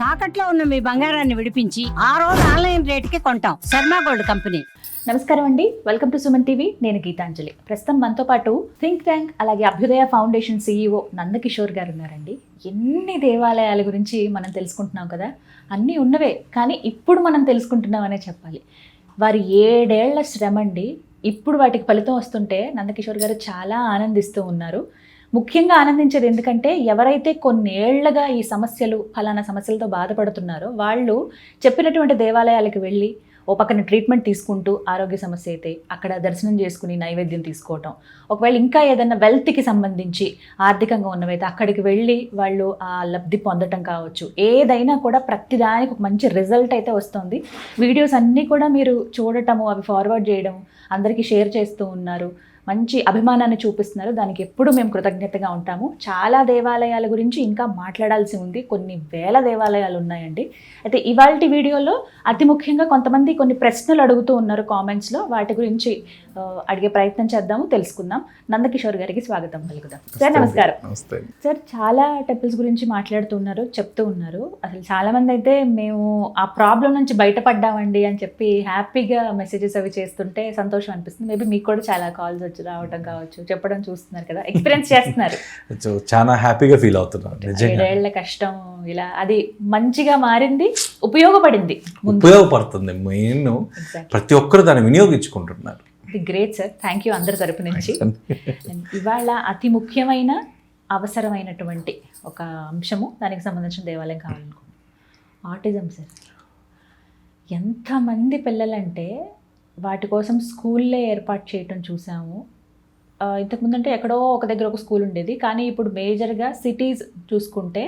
తాకట్లో ఉన్న మీ బంగారాన్ని విడిపించి ఆ రోజు ఆన్లైన్ రేటుకి కొంటాం. Sharma gold company. నమస్కారం అండి. Welcome to Suman TV. నేను గీతాంజలి. ప్రస్తుతం మనతో పాటు థింక్ ట్యాంక్ అలాగే అభ్యుదయ ఫౌండేషన్ సీఈఓ నందకిషోర్ గారు ఉన్నారండి. ఎన్ని దేవాలయాల గురించి మనం తెలుసుకుంటున్నాం కదా? అన్నీ ఉన్నవే కానీ ఇప్పుడు మనం తెలుసుకుంటున్నామనే చెప్పాలి. వారి ఏడేళ్ళ శ్రమ అండి ఇప్పుడు వాటికి ఫలితం వస్తుంటే నందకిషోర్ గారు చాలా ఆనందిస్తూ ఉన్నారు. ముఖ్యంగా ఆనందించేది ఎందుకంటే ఎవరైతే కొన్నేళ్ళుగా ఈ సమస్యలు ఫలానా సమస్యలతో బాధపడుతున్నారో వాళ్ళు చెప్పినటువంటి దేవాలయాలకు వెళ్ళి ఓ పక్కన ట్రీట్మెంట్ తీసుకుంటూ ఆరోగ్య సమస్య అయితే అక్కడ దర్శనం చేసుకుని నైవేద్యం తీసుకోవటం. ఒకవేళ ఇంకా ఏదైనా వెల్త్కి సంబంధించి ఆర్థికంగా ఉన్నవైతే అక్కడికి వెళ్ళి వాళ్ళు ఆ లబ్ధి పొందటం కావచ్చు. ఏదైనా కూడా ప్రతిదానికి ఒక మంచి రిజల్ట్ అయితే వస్తుంది. వీడియోస్ అన్నీ కూడా మీరు చూడటము అవి ఫార్వర్డ్ చేయడం అందరికీ షేర్ చేస్తూ ఉన్నారు. మంచి అభిమానాన్ని చూపిస్తున్నారు. దానికి ఎప్పుడు మేము కృతజ్ఞతగా ఉంటాము. చాలా దేవాలయాల గురించి ఇంకా మాట్లాడాల్సి ఉంది. కొన్ని వేల దేవాలయాలు ఉన్నాయండి. అయితే ఇవాళ వీడియోలో అతి ముఖ్యంగా కొంతమంది కొన్ని ప్రశ్నలు అడుగుతూ ఉన్నారు కామెంట్స్లో. వాటి గురించి అడిగే ప్రయత్నం చేద్దాము తెలుసుకుందాం. నందకిషోర్ గారికి స్వాగతం. పలుకుదాం సార్ నమస్కారం. సార్ చాలా టెంపుల్స్ గురించి మాట్లాడుతున్నారు చెప్తూ ఉన్నారు. అసలు చాలా మంది అయితే మేము ఆ ప్రాబ్లం నుంచి బయటపడ్డామండి అని చెప్పి హ్యాపీగా మెసేజెస్ అవి చేస్తుంటే సంతోషం అనిపిస్తుంది. మేబీ మీకు కూడా చాలా కాల్స్ వచ్చి రావటం కావచ్చు చెప్పడం చూస్తున్నారు కదా ఎక్స్పీరియన్స్ చేస్తున్నారు. చాలా హ్యాపీగా ఫీల్ ఏడేళ్ళ కష్టం ఇలా అది మంచిగా మారింది ఉపయోగపడింది ఉపయోగపడుతుంది మెయిన్ ప్రతి ఒక్కరు దాన్ని వినియోగించుకుంటున్నారు. ఇది గ్రేట్ సార్ థ్యాంక్ యూ అందరి తరపు నుంచి. ఇవాళ అతి ముఖ్యమైన అవసరమైనటువంటి ఒక అంశము దానికి సంబంధించిన దేవాలయం కావాలనుకుంటున్నాం. ఆటిజం సార్ ఎంతమంది పిల్లలంటే వాటి కోసం స్కూల్లే ఏర్పాటు చేయటం చూసాము. ఇంతకుముందు అంటే ఎక్కడో ఒక దగ్గర ఒక స్కూల్ ఉండేది. కానీ ఇప్పుడు మేజర్గా సిటీస్ చూసుకుంటే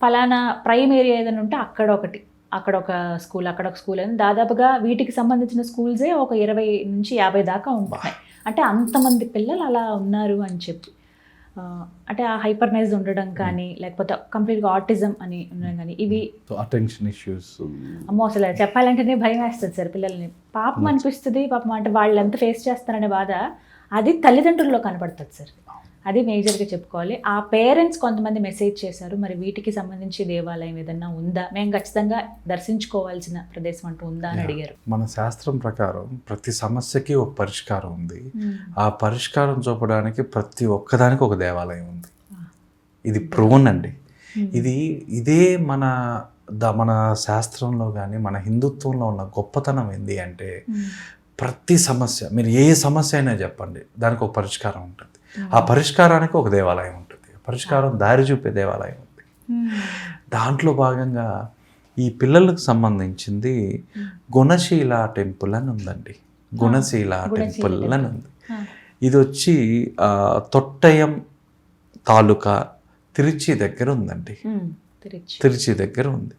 ఫలానా ప్రైమ్ ఏరియా ఏదైనా ఉంటే అక్కడ ఒకటి. అక్కడ ఒక స్కూల్ అక్కడ ఒక స్కూల్ అని దాదాపుగా వీటికి సంబంధించిన స్కూల్సే ఒక ఇరవై నుంచి యాభై దాకా ఉంటున్నాయి. అంటే అంతమంది పిల్లలు అలా ఉన్నారు అని చెప్పి. అంటే ఆ హైపర్నైజ్ ఉండడం కానీ లేకపోతే కంప్లీట్గా ఆటిజం అని ఉండడం కానీ ఇవి అటెన్షన్ ఇష్యూస్ అమ్మో అసలు చెప్పాలంటేనే భయం వేస్తుంది సార్ పిల్లల్ని. పాపం అనిపిస్తుంది పాపం అంటే వాళ్ళు ఎంత ఫేస్ చేస్తారనే బాధ అది తల్లిదండ్రుల్లో కనపడుతుంది సార్. అది మేజర్గా చెప్పుకోవాలి. ఆ పేరెంట్స్ కొంతమంది మెసేజ్ చేశారు మరి వీటికి సంబంధించి దేవాలయం ఏదన్నా ఉందా? మేము ఖచ్చితంగా దర్శించుకోవాల్సిన ప్రదేశం అంటూ ఉందా అని అడిగారు. మన శాస్త్రం ప్రకారం ప్రతి సమస్యకి ఒక పరిష్కారం ఉంది. ఆ పరిష్కారం చూపడానికి ప్రతి ఒక్కదానికి ఒక దేవాలయం ఉంది. ఇది ప్రూవన్ అండి. ఇది ఇదే మన ద మన శాస్త్రంలో కానీ మన హిందుత్వంలో ఉన్న గొప్పతనం ఏంది అంటే ప్రతి సమస్య మీరు ఏ సమస్య అయినా చెప్పండి దానికి ఒక పరిష్కారం ఉంటుంది. ఆ పరిష్కారానికి ఒక దేవాలయం ఉంటుంది. పరిష్కారం దారి చూపే దేవాలయం ఉంది. దాంట్లో భాగంగా ఈ పిల్లలకు సంబంధించింది గుణశీల టెంపుల్ అని ఉందండి. గుణశీల టెంపుల్ అని ఉంది. ఇది వచ్చి తొట్టయం తాలూకా తిరుచి దగ్గర ఉందండి. తిరిచి. తిరుచి దగ్గర ఉంది.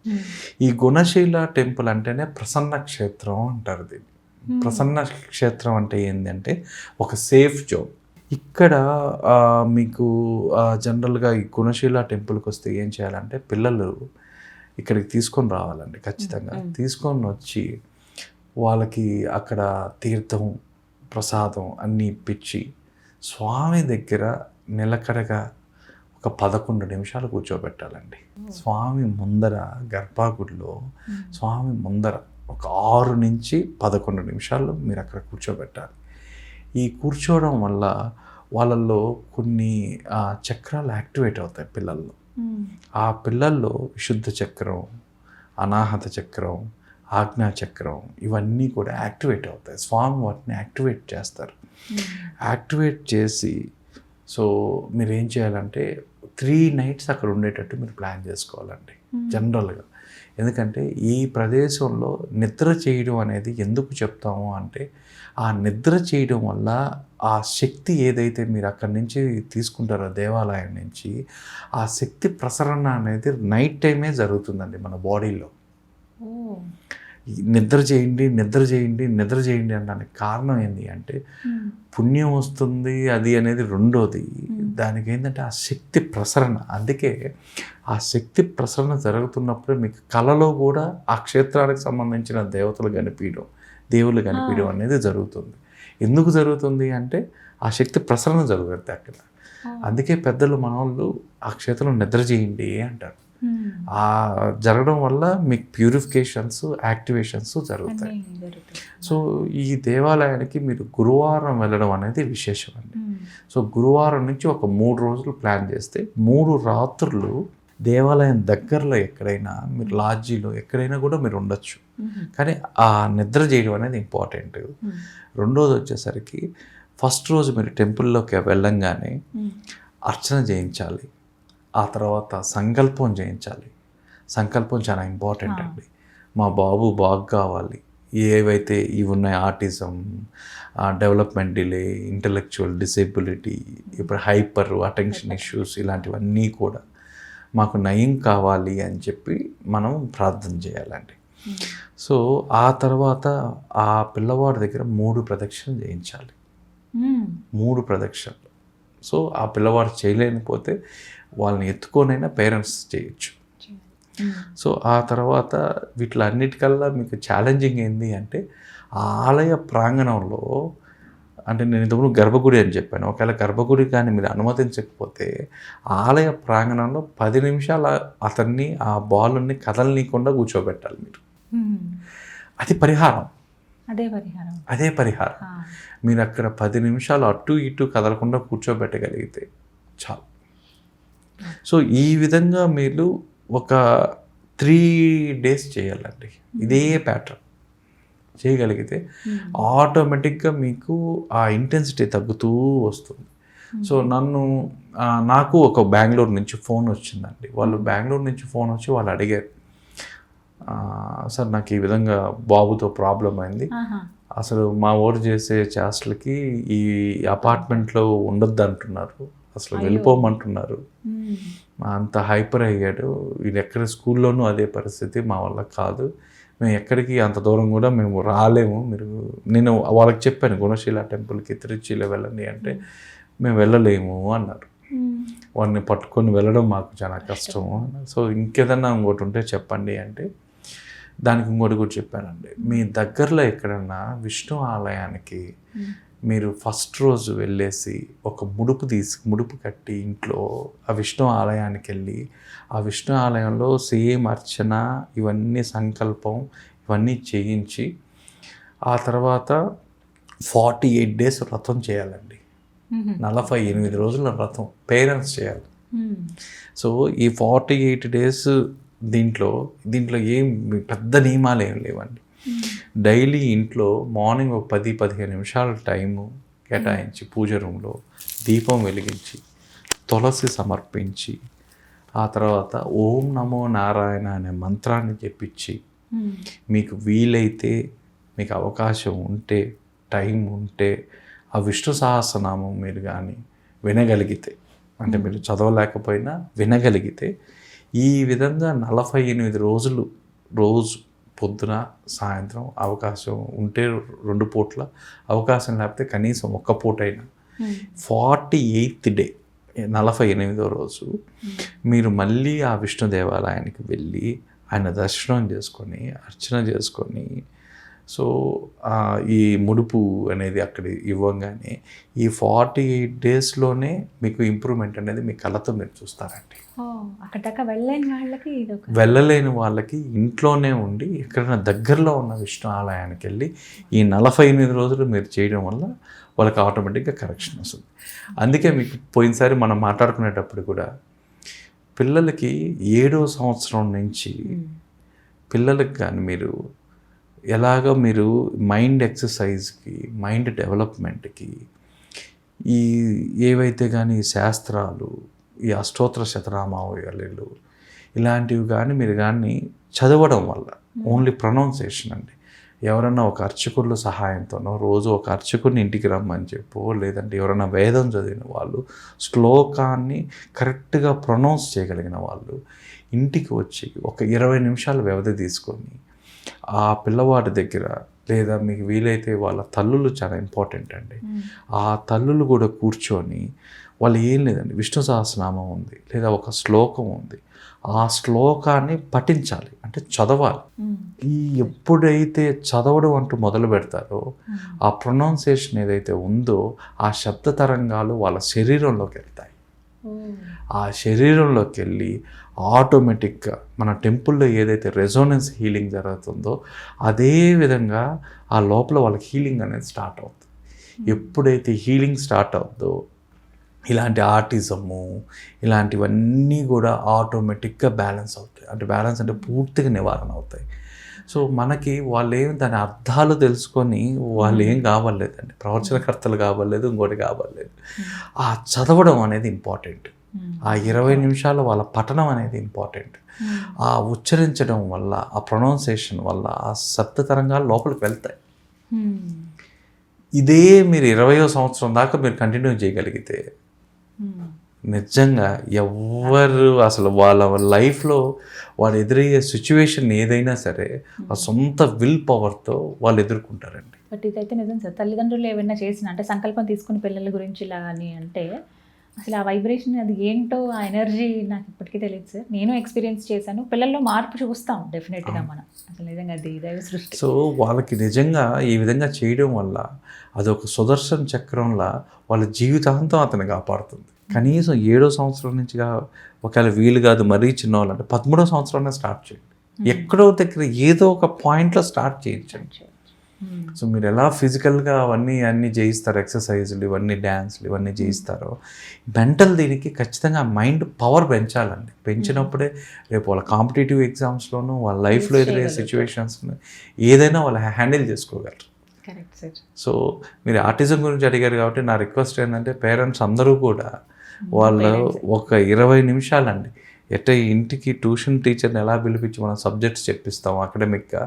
ఈ గుణశీల టెంపుల్ అంటేనే ప్రసన్న క్షేత్రం అంటారు దీన్ని. ప్రసన్న క్షేత్రం అంటే ఏంటంటే ఒక సేఫ్ జోన్. ఇక్కడ మీకు జనరల్గా ఈ గుణశీల టెంపుల్కి వస్తే ఏం చేయాలంటే పిల్లలు ఇక్కడికి తీసుకొని రావాలండి ఖచ్చితంగా. తీసుకొని వచ్చి వాళ్ళకి అక్కడ తీర్థం ప్రసాదం అన్నీ ఇప్పించి స్వామి దగ్గర నిలకడగా ఒక పదకొండు నిమిషాలు కూర్చోబెట్టాలండి. స్వామి ముందర గర్భాగుడిలో స్వామి ముందర ఒక ఆరు నుంచి పదకొండు నిమిషాలు మీరు అక్కడ కూర్చోబెట్టాలి. ఈ కూర్చోవడం వల్ల వాళ్ళల్లో కొన్ని చక్రాలు యాక్టివేట్ అవుతాయి పిల్లల్లో. ఆ పిల్లల్లో విశుద్ధ చక్రం అనాహత చక్రం ఆజ్ఞా చక్రం ఇవన్నీ కూడా యాక్టివేట్ అవుతాయి. స్వామి వాటిని యాక్టివేట్ చేస్తారు. యాక్టివేట్ చేసి సో మీరు ఏం చేయాలంటే త్రీ నైట్స్ అక్కడ ఉండేటట్టు మీరు ప్లాన్ చేసుకోవాలండి జనరల్గా. ఎందుకంటే ఈ ప్రదేశంలో నిద్ర చేయడం అనేది ఎందుకు చెప్తాము అంటే ఆ నిద్ర చేయడం వల్ల ఆ శక్తి ఏదైతే మీరు అక్కడి నుంచి తీసుకుంటారో దేవాలయం నుంచి ఆ శక్తి ప్రసరణ అనేది నైట్ టైమే జరుగుతుందండి మన బాడీలో. నిద్ర చేయండి నిద్ర చేయండి నిద్ర చేయండి అనడానికి కారణం ఏంటి అంటే పుణ్యం వస్తుంది అది అనేది రెండోది. దానికి ఏంటంటే ఆ శక్తి ప్రసరణ. అందుకే ఆ శక్తి ప్రసరణ జరుగుతున్నప్పుడే మీకు కళలో కూడా ఆ క్షేత్రానికి సంబంధించిన దేవతలు కనిపించడం. దేవుళ్ళు కనిపించడం అనేది జరుగుతుంది. ఎందుకు జరుగుతుంది అంటే ఆ శక్తి ప్రసరణ జరుగుతుంది అక్కడ. అందుకే పెద్దలు మనోళ్ళు ఆ క్షేత్రంలో నిద్ర చేయండి అంటారు. ఆ జరగడం వల్ల మీకు ప్యూరిఫికేషన్స్ యాక్టివేషన్స్ జరుగుతాయి. సో ఈ దేవాలయానికి మీరు గురువారం వెళ్ళడం అనేది విశేషం అండి. సో గురువారం నుంచి ఒక మూడు రోజులు ప్లాన్ చేస్తే మూడు రాత్రులు దేవాలయం దగ్గరలో ఎక్కడైనా మీరు లాడ్జీలో ఎక్కడైనా కూడా మీరు ఉండొచ్చు. కానీ ఆ నిద్ర చేయడం అనేది ఇంపార్టెంట్. రెండోది వచ్చేసరికి ఫస్ట్ రోజు మీరు టెంపుల్లోకి వెళ్ళంగానే. అర్చన చేయించాలి ఆ తర్వాత సంకల్పం చేయించాలి సంకల్పం చాలా ఇంపార్టెంట్. అండి మా బాబు బాగా కావాలి ఏవైతే ఇవి ఉన్నాయి autism development delay intellectual disability ఇప్పుడు హైపర్ అటెన్షన్ ఇష్యూస్ ఇలాంటివన్నీ కూడా మాకు నయం కావాలి అని చెప్పి మనం ప్రార్థన చేయాలండి. సో ఆ తర్వాత ఆ పిల్లవాడి దగ్గర మూడు ప్రదక్షిణలు చేయించాలి. మూడు ప్రదక్షిణలు సో ఆ పిల్లవాడు చేయలేకపోతే వాళ్ళని ఎత్తుకొనైనా పేరెంట్స్ చేయొచ్చు. సో ఆ తర్వాత వీటిలన్నిటికల్లా మీకు ఛాలెంజింగ్ ఏంటి అంటే ఆ ఆలయ ప్రాంగణంలో అంటే నేను ఇంతకుముందు గర్భగుడి అని చెప్పాను. ఒకవేళ గర్భగుడి కానీ మీరు అనుమతించకపోతే ఆలయ ప్రాంగణంలో పది నిమిషాల అతన్ని ఆ బాలుని కదలనీయకుండా కూర్చోబెట్టాలి మీరు. అది పరిహారం. అదే పరిహారం. అదే పరిహారం. మీరు అక్కడ పది నిమిషాలు అటు ఇటు కదలకుండా కూర్చోబెట్టగలిగితే చాలు. సో ఈ విధంగా మీరు ఒక త్రీ డేస్ చేయాలండి. ఇదే ప్యాటర్న్. చేయగలిగితే. ఆటోమేటిక్గా మీకు ఆ ఇంటెన్సిటీ తగ్గుతూ వస్తుంది. సో నన్ను నాకు ఒక బెంగళూరు నుంచి ఫోన్ వచ్చిందండి. వాళ్ళు బెంగళూరు నుంచి ఫోన్ వచ్చి వాళ్ళు అడిగారు. సార్ నాకు ఈ విధంగా బాబుతో ప్రాబ్లం అయింది. అసలు మా ఊరు చేసే చేష్టలకి ఈ అపార్ట్మెంట్లో ఉండొద్దు అంటున్నారు. అసలు వెళ్ళిపోమంటున్నారు. అంత హైపర్ అయ్యాడు. ఇది ఎక్కడ స్కూల్లోనూ అదే పరిస్థితి మా వల్ల కాదు. మేము ఎక్కడికి అంత దూరం కూడా మేము రాలేము. మీరు నేను వాళ్ళకి చెప్పాను గుణశీల టెంపుల్కి తిరుచిలో వెళ్ళండి అంటే మేము. వెళ్ళలేము అన్నారు. వాడిని పట్టుకొని వెళ్ళడం మాకు చాలా కష్టము సో ఇంకేదన్నా ఇంకోటి ఉంటే చెప్పండి అంటే దానికి ఇంకోటి కూడా చెప్పానండి. మీ దగ్గరలో ఎక్కడన్నా విష్ణు ఆలయానికి. మీరు ఫస్ట్ రోజు వెళ్ళేసి ఒక ముడుపు తీసి ముడుపు కట్టి ఇంట్లో ఆ విష్ణు ఆలయానికి వెళ్ళి ఆ విష్ణు ఆలయంలో సేమ్ అర్చన ఇవన్నీ సంకల్పం ఇవన్నీ చేయించి ఆ తర్వాత ఫార్టీ ఎయిట్ డేస్ వ్రతం చేయాలండి. నలభై ఎనిమిది రోజుల వ్రతం పేరెంట్స్ చేయాలి. సో ఈ ఫార్టీ ఎయిట్ డేస్ దీంట్లో దీంట్లో ఏం పెద్ద నియమాలు ఏం లేవండి డైలీ ఇంట్లో మార్నింగ్ ఒక పది పదిహేను నిమిషాల టైము కేటాయించి పూజ రూమ్లో దీపం వెలిగించి తులసి సమర్పించి ఆ తర్వాత ఓం నమో నారాయణ అనే మంత్రాన్ని చెప్పించి. మీకు వీలైతే మీకు అవకాశం ఉంటే టైం ఉంటే ఆ విష్ణు సహస్రనామం మీరు కానీ వినగలిగితే అంటే మీరు చదవలేకపోయినా వినగలిగితే ఈ విధంగా నలభై ఎనిమిది రోజులు రోజు పొద్దున సాయంత్రం అవకాశం ఉంటే రెండు పూట్ల అవకాశం లేకపోతే కనీసం ఒక్క పూటైనా మ్మ్. ఫార్టీ ఎయిత్ డే నలభై ఎనిమిదో రోజు మీరు మళ్ళీ ఆ విష్ణు దేవాలయానికి వెళ్ళి ఆయన దర్శనం చేసుకొని అర్చన చేసుకొని సో ఈ ముడుపు అనేది అక్కడ ఇవ్వగానే ఈ ఫార్టీ ఎయిట్ డేస్లోనే మీకు ఇంప్రూవ్మెంట్ అనేది మీ కళ్ళతో మీరు చూస్తారండి. వెళ్ళలేని వాళ్ళకి ఇంట్లోనే ఉండి ఎక్కడైనా దగ్గరలో ఉన్న విష్ణు ఆలయానికి వెళ్ళి ఈ నలభై ఎనిమిది రోజులు మీరు చేయడం వల్ల వాళ్ళకి ఆటోమేటిక్గా కరెక్షన్ వస్తుంది. అందుకే మీకు పోయినసారి మనం మాట్లాడుకునేటప్పుడు కూడా పిల్లలకి ఏడో సంవత్సరం నుంచి పిల్లలకి కానీ మీరు ఎలాగ మీరు మైండ్ ఎక్సర్సైజ్కి మైండ్ డెవలప్మెంట్కి ఈ ఏవైతే కానీ శాస్త్రాలు ఈ అష్టోత్తర శతనామావళిలు ఇలాంటివి కానీ మీరు కానీ చదవడం వల్ల ఓన్లీ ప్రొనౌన్సియేషన్ అండి. ఎవరన్నా ఒక అర్చకుల సహాయంతోనో రోజు ఒక అర్చకుడిని ఇంటికి రమ్మని చెప్పో లేదంటే ఎవరైనా వేదం చదివిన వాళ్ళు శ్లోకాన్ని కరెక్ట్గా ప్రొనౌన్స్ చేయగలిగిన వాళ్ళు ఇంటికి వచ్చి ఒక ఇరవై నిమిషాల వ్యవధి తీసుకొని ఆ పిల్లవాడి దగ్గర లేదా మీకు వీలైతే వాళ్ళ తల్లులు చాలా ఇంపార్టెంట్ అండి. ఆ తల్లులు కూడా కూర్చొని వాళ్ళు ఏం లేదండి. విష్ణు సహస్రనామం ఉంది లేదా ఒక శ్లోకం ఉంది. ఆ శ్లోకాన్ని పఠించాలి అంటే చదవాలి. ఈ ఎప్పుడైతే చదవడం అంటూ మొదలు పెడతారో ఆ ప్రొనౌన్సియేషన్ ఏదైతే ఉందో ఆ శబ్ద తరంగాలు వాళ్ళ శరీరంలోకి వెళ్తాయి. ఆ శరీరంలోకి వెళ్ళి ఆటోమేటిక్గా మన టెంపుల్లో ఏదైతే రెజోనెన్స్ హీలింగ్ జరుగుతుందో అదే విధంగా ఆ లోపల వాళ్ళకి హీలింగ్ అనేది స్టార్ట్ అవుతుంది. ఎప్పుడైతే హీలింగ్ స్టార్ట్ అవుతుందో ఇలాంటి ఆర్టిజము ఇలాంటివన్నీ కూడా ఆటోమేటిక్గా బ్యాలెన్స్ అవుతాయి. అంటే బ్యాలెన్స్ అంటే పూర్తిగా నివారణ అవుతాయి. సో మనకి వాళ్ళు ఏం దాని అర్థాలు తెలుసుకొని వాళ్ళు ఏం కావాలేదండి ప్రవచనకర్తలు కావాలేదు ఇంకోటి కావాలేదు ఆ చదవడం అనేది ఇంపార్టెంట్. ఆ ఇరవై నిమిషాలు వాళ్ళ పఠనం అనేది ఇంపార్టెంట్. ఆ ఉచ్చరించడం వల్ల ఆ ప్రొనౌన్సియేషన్ వల్ల ఆ శబ్ద తరంగాలు లోపలికి వెళ్తాయి. ఇదే మీరు ఇరవయో సంవత్సరం దాకా మీరు కంటిన్యూ చేయగలిగితే నిజంగా ఎవ్వరు అసలు వాళ్ళ లైఫ్లో వాళ్ళు ఎదురయ్యే సిచ్యువేషన్ ఏదైనా సరే ఆ సొంత విల్ పవర్తో వాళ్ళు ఎదుర్కొంటారండి. బట్ ఇదైతే నిజం సార్. తల్లిదండ్రులు ఏమైనా చేసిన అంటే సంకల్పం తీసుకుని పిల్లల గురించి ఇలా అని అంటే అసలు ఆ వైబ్రేషన్ అది ఏంటో ఆ ఎనర్జీ నాకు ఇప్పటికీ తెలియదు సార్. నేను ఎక్స్పీరియన్స్ చేశాను. పిల్లల్లో మార్పు చూస్తాం డెఫినెట్గా మనం. అసలు నిజంగా అది దైవ సృష్టి. సో వాళ్ళకి నిజంగా ఈ విధంగా చేయడం వల్ల అదొక సుదర్శన చక్రంలా వాళ్ళ జీవితాంతం అతను కాపాడుతుంది. కనీసం ఏడో సంవత్సరం నుంచి కా- ఒకవేళ వీలు కాదు మరీ చిన్న వాళ్ళు అంటే పదమూడో సంవత్సరంలో స్టార్ట్ చేయండి. ఎక్కడో దగ్గర ఏదో ఒక పాయింట్లో స్టార్ట్ చేయించండి. సో మీరు ఎలా ఫిజికల్గా అవన్నీ అన్నీ చేయిస్తారు ఎక్సర్సైజులు ఇవన్నీ డ్యాన్స్లు ఇవన్నీ చేయిస్తారో మెంటల్ దీనికి ఖచ్చితంగా మైండ్ పవర్ పెంచాలండి. పెంచినప్పుడే రేపు వాళ్ళ కాంపిటేటివ్ ఎగ్జామ్స్లోనూ వాళ్ళ లైఫ్లో ఎదురయ్యే సిచ్యువేషన్స్ ఏదైనా వాళ్ళు హ్యాండిల్ చేసుకోగలరు. సో మీరు ఆర్టిజం గురించి అడిగారు కాబట్టి నా రిక్వెస్ట్ ఏంటంటే పేరెంట్స్ అందరూ కూడా వాళ్ళు ఒక ఇరవై నిమిషాలండి. ఎట్ట ఇంటికి ట్యూషన్ టీచర్ని ఎలా పిలిపించి మనం సబ్జెక్ట్స్ చెప్పిస్తాం అకాడమిక్గా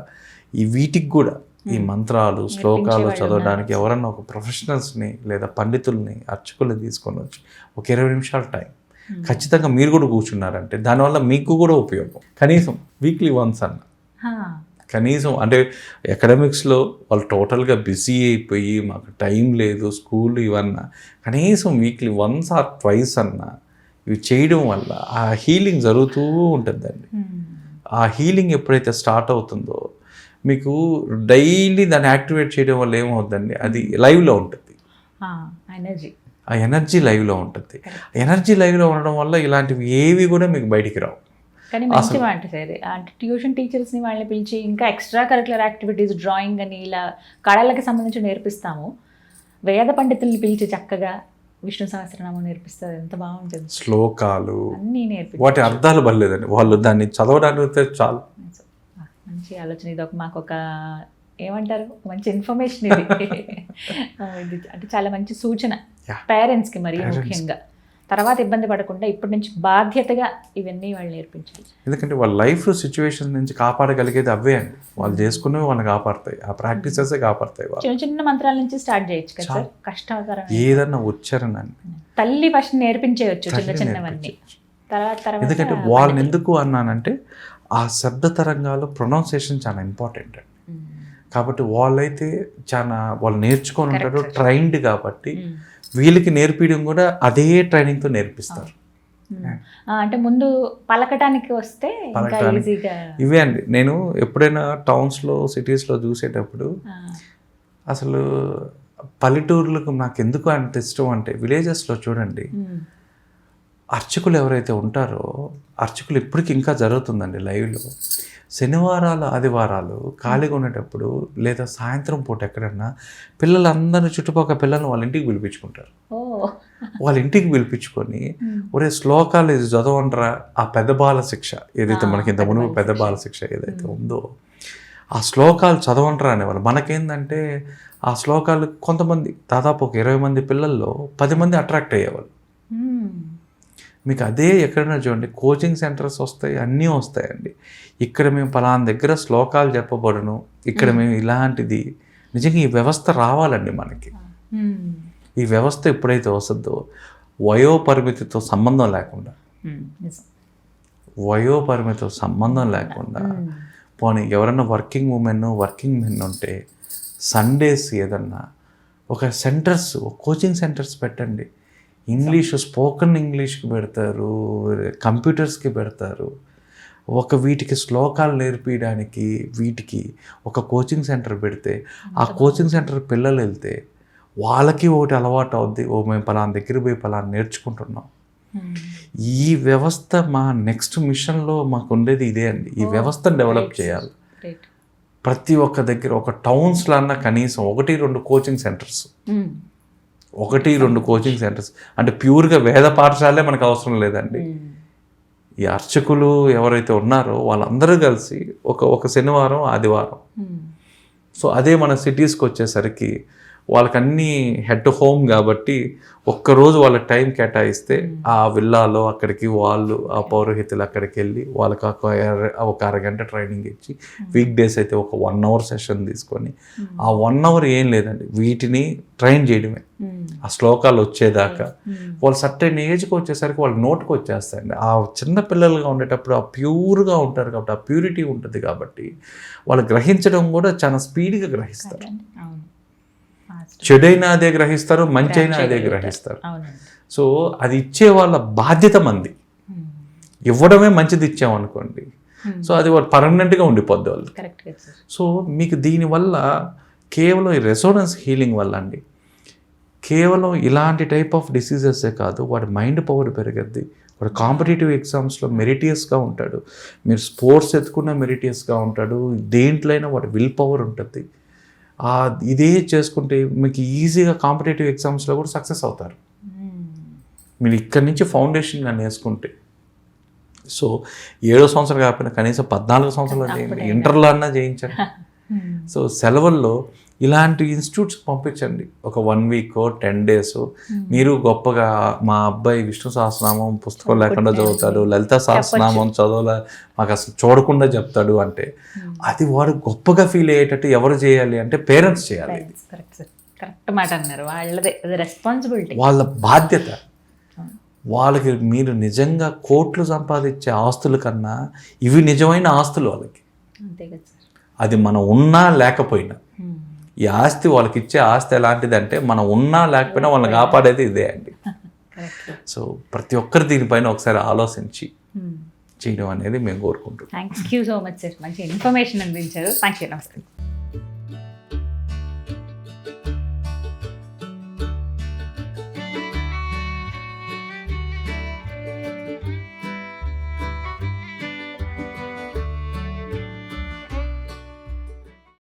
ఈ వీటికి కూడా ఈ మంత్రాలు శ్లోకాలు చదవడానికి ఎవరన్నా ఒక ప్రొఫెషనల్స్ని లేదా పండితుల్ని అర్చకుల్ని తీసుకొని వచ్చి ఒక ఇరవై నిమిషాల టైం. ఖచ్చితంగా మీరు కూడా కూర్చున్నారంటే దానివల్ల మీకు కూడా ఉపయోగం. కనీసం వీక్లీ వన్స్ అన్న. కనీసం అంటే అకాడమిక్స్లో వాళ్ళు టోటల్గా బిజీ అయిపోయి మాకు టైం లేదు స్కూల్ ఇవన్నా. కనీసం వీక్లీ వన్స్ ఆర్ ట్వైస్ అన్నా ఇవి చేయడం వల్ల ఆ హీలింగ్ జరుగుతూ ఉంటుందండి. ఆ హీలింగ్ ఎప్పుడైతే స్టార్ట్ అవుతుందో మీకు డైలీ దాన్ని యాక్టివేట్ చేయడం వల్ల ఏమవుతుందండి? అది లైవ్లో ఉంటుంది. ఎనర్జీ. ఆ ఎనర్జీ లైవ్లో ఉంటుంది. ఎనర్జీ లైవ్లో ఉండడం వల్ల ఇలాంటివి ఏవి కూడా మీకు బయటికి రావు. కానీ మంచి మాట సార్ అంటే ట్యూషన్ టీచర్స్ని వాళ్ళని పిలిచి ఇంకా ఎక్స్ట్రా కరికులర్ యాక్టివిటీస్ డ్రాయింగ్ అని ఇలా కళలకి సంబంధించి నేర్పిస్తాము. వేద పండితుల్ని పిలిచి చక్కగా విష్ణు సహస్రనామం నేర్పిస్తారు. ఎంత బాగుంటుంది. శ్లోకాలు. అన్నీ నేర్పి వాటి అర్థాలు పర్లేదండి వాళ్ళు దాన్ని చదవడానికి చాలు. మంచి ఆలోచన. ఇది ఒక మాకు ఒక ఏమంటారు మంచి ఇన్ఫర్మేషన్ ఇది. అంటే చాలా మంచి సూచన. పేరెంట్స్కి మరి. ముఖ్యంగా. తర్వాత ఇబ్బంది పడకుండా ఇప్పటి నుంచి బాధ్యతగా ఇవన్నీ వాళ్ళు నేర్పించాలి ఎందుకంటే వాళ్ళ లైఫ్ సిచ్యువేషన్ నుంచి కాపాడగలిగేది అవే అండి. వాళ్ళు చేసుకున్నవి వాళ్ళని కాపాడతాయి. ఆ ప్రాక్టీసెసే కాపాడతాయి చిన్న చిన్న మంత్రాల నుంచి స్టార్ట్ చేయొచ్చు కదా సార్? కష్టతరం ఏదన్నా ఉచ్చారణ అండి తల్లి ఫస్ట్ నేర్పించేయచ్చు చిన్న చిన్నవన్నీ. తర్వాత తర్వాత ఎందుకంటే వాళ్ళని ఎందుకు అన్నానంటే ఆ శబ్ద తరంగాలు ప్రొనౌన్సియేషన్ చాలా ఇంపార్టెంట్ అండి. కాబట్టి వాళ్ళైతే చాలా వాళ్ళు నేర్చుకొని ఉంటారు. ట్రైన్డ్ కాబట్టి మ్మ్. వీళ్ళకి నేర్పించడం కూడా అదే ట్రైనింగ్తో నేర్పిస్తారు. ఆ, అంటే ముందు పలకటానికి వస్తే ఇవే అండి నేను ఎప్పుడైనా టౌన్స్లో సిటీస్లో చూసేటప్పుడు అసలు పల్లెటూర్లకు నాకు ఎందుకు అంత ఇష్టం అంటే విలేజెస్లో చూడండి మ్మ్. అర్చకులు ఎవరైతే ఉంటారో అర్చకులు ఇప్పటికి ఇంకా జరుగుతుందండి లైవ్లో శనివారాలు ఆదివారాలు ఖాళీగా ఉండేటప్పుడు లేదా సాయంత్రం పూట ఎక్కడన్నా పిల్లలందరినీ చుట్టుపక్కల పిల్లల్ని వాళ్ళ ఇంటికి పిలిపించుకుంటారు వాళ్ళ ఇంటికి పిలిపించుకొని. ఒరే శ్లోకాలు ఇది చదవండ్రా ఆ పెద్ద బాల శిక్ష ఏదైతే మనకి ఇంత పెద్ద మునుపు పెద్ద. బాల శిక్ష ఏదైతే ఉందో ఆ శ్లోకాలు చదవండ్రా అనేవాళ్ళు మనకేందంటే ఆ శ్లోకాలు కొంతమంది దాదాపు ఒక ఇరవై మంది పిల్లల్లో పది మంది అట్రాక్ట్ అయ్యేవాళ్ళు. మీకు అదే ఎక్కడైనా చూడండి కోచింగ్ సెంటర్స్ వస్తాయి అన్నీ వస్తాయండి. ఇక్కడ మేము పలానా దగ్గర శ్లోకాలు చెప్పబడును ఇక్కడ మేము. ఇలాంటిది. నిజంగా ఈ వ్యవస్థ రావాలండి మనకి. ఈ వ్యవస్థ ఎప్పుడైతే వస్తుందో వయోపరిమితితో సంబంధం లేకుండా. వయోపరిమితితో సంబంధం లేకుండా. పోనీ ఎవరైనా వర్కింగ్ ఉమెన్ వర్కింగ్ మెన్ ఉంటే సండేస్ ఏదన్నా ఒక సెంటర్స్ కోచింగ్ సెంటర్స్ పెట్టండి. ఇంగ్లీష్ స్పోకెన్ ఇంగ్లీష్కి పెడతారు కంప్యూటర్స్కి పెడతారు. ఒక వీటికి శ్లోకాలు నేర్పించడానికి వీటికి ఒక కోచింగ్ సెంటర్ పెడితే ఆ కోచింగ్ సెంటర్ పిల్లలు వెళ్తే వాళ్ళకి ఒకటి అలవాటు అవుద్ది ఓ మేము పలానా దగ్గర పోయి పలానా నేర్చుకుంటున్నాం. ఈ వ్యవస్థ మా నెక్స్ట్ మిషన్లో మాకు ఉండేది ఇదే అండి. ఈ వ్యవస్థను డెవలప్ చేయాలి. ప్రతి ఒక్క దగ్గర ఒక టౌన్స్లో అన్న కనీసం ఒకటి రెండు కోచింగ్ సెంటర్స్ ఒకటి రెండు కోచింగ్ సెంటర్స్ అంటే ప్యూర్గా వేద పాఠశాలే మనకు అవసరం లేదండి. ఈ అర్చకులు ఎవరైతే ఉన్నారో వాళ్ళందరూ కలిసి ఒక ఒక శనివారం ఆదివారం. సో అదే మన సిటీస్కి వచ్చేసరికి వాళ్ళకి అన్నీ హెడ్ టు హోమ్ కాబట్టి ఒక్కరోజు వాళ్ళకి టైం కేటాయిస్తే ఆ విల్లాలో అక్కడికి వాళ్ళు ఆ పౌరోహితులు అక్కడికి వెళ్ళి వాళ్ళకి ఒక అర- ఒక అరగంట ట్రైనింగ్ ఇచ్చి వీక్ డేస్ అయితే ఒక వన్ అవర్ సెషన్ తీసుకొని ఆ వన్ అవర్ ఏం లేదండి. వీటిని ట్రైన్ చేయడమే. ఆ శ్లోకాలు వచ్చేదాకా. వాళ్ళు సర్టెన్ ఏజ్కి వచ్చేసరికి వాళ్ళ నోటుకు వచ్చేస్తాయండి. ఆ చిన్న పిల్లలుగా ఉండేటప్పుడు ఆ ప్యూర్గా ఉంటారు కాబట్టి ఆ ప్యూరిటీ ఉంటుంది కాబట్టి వాళ్ళు గ్రహించడం కూడా చాలా స్పీడ్గా గ్రహిస్తారు. చెడైనా అదే గ్రహిస్తారు మంచి అయినా అదే గ్రహిస్తారు. సో అది ఇచ్చే వాళ్ళ బాధ్యత మంది. ఇవ్వడమే మంచిది ఇచ్చామనుకోండి. సో అది వాళ్ళు పర్మనెంట్గా ఉండిపోద్ది వాళ్ళు సో మీకు దీనివల్ల కేవలం ఈ రెసోనెన్స్ హీలింగ్ వల్ల అండి. కేవలం ఇలాంటి టైప్ ఆఫ్ డిసీజెసే కాదు వాడి మైండ్ పవర్ పెరిగద్ది వాడు కాంపిటేటివ్ ఎగ్జామ్స్లో మెరిటియస్గా ఉంటాడు. మీరు స్పోర్ట్స్ ఎత్తుకున్న మెరిటియస్గా ఉంటాడు. దేంట్లో అయినా వాడి విల్ పవర్ ఉంటుంది. ఇదే చేసుకుంటే మీకు ఈజీగా కాంపిటేటివ్ ఎగ్జామ్స్లో కూడా సక్సెస్ అవుతారు. మీరు ఇక్కడి నుంచి ఫౌండేషన్ కానీ వేసుకుంటే. సో ఏడో సంవత్సరం కాకపోయినా కనీసం పద్నాలుగు సంవత్సరాలు చేయండి. ఇంటర్లో అన్నా చేయించండి. సో సెలవుల్లో ఇలాంటి ఇన్స్టిట్యూట్స్ పంపించండి. ఒక వన్ వీక్ టెన్ డేస్ మీరు గొప్పగా మా అబ్బాయి విష్ణు సహస్రనామం పుస్తకం లేకుండా చదువుతాడు లలిత సహస్రనామం చదవలే మాకు అసలు చూడకుండా చెప్తాడు అంటే అది వాడు గొప్పగా ఫీల్ అయ్యేటట్టు ఎవరు చేయాలి అంటే పేరెంట్స్ చేయాలి. కరెక్ట్ మాట అన్నారు. వాళ్ళదే రెస్పాన్సిబిలిటీ వాళ్ళ బాధ్యత. వాళ్ళకి మీరు నిజంగా కోట్లు సంపాదించే ఆస్తుల కన్నా ఇవి నిజమైన ఆస్తులు వాళ్ళకి. అది మనం ఉన్నా లేకపోయినా. ఈ ఆస్తి వాళ్ళకి ఇచ్చే ఆస్తి ఎలాంటిదంటే మనం ఉన్నా లేకపోయినా వాళ్ళని కాపాడేది ఇదే అండి. సో ప్రతి ఒక్కరు దీనిపైన ఒకసారి ఆలోచించి చేయడం అనేది మేము కోరుకుంటున్నాం. Thank you so much sir మంచి ఇన్ఫర్మేషన్ అందించారు. థ్యాంక్ యూ నమస్కారం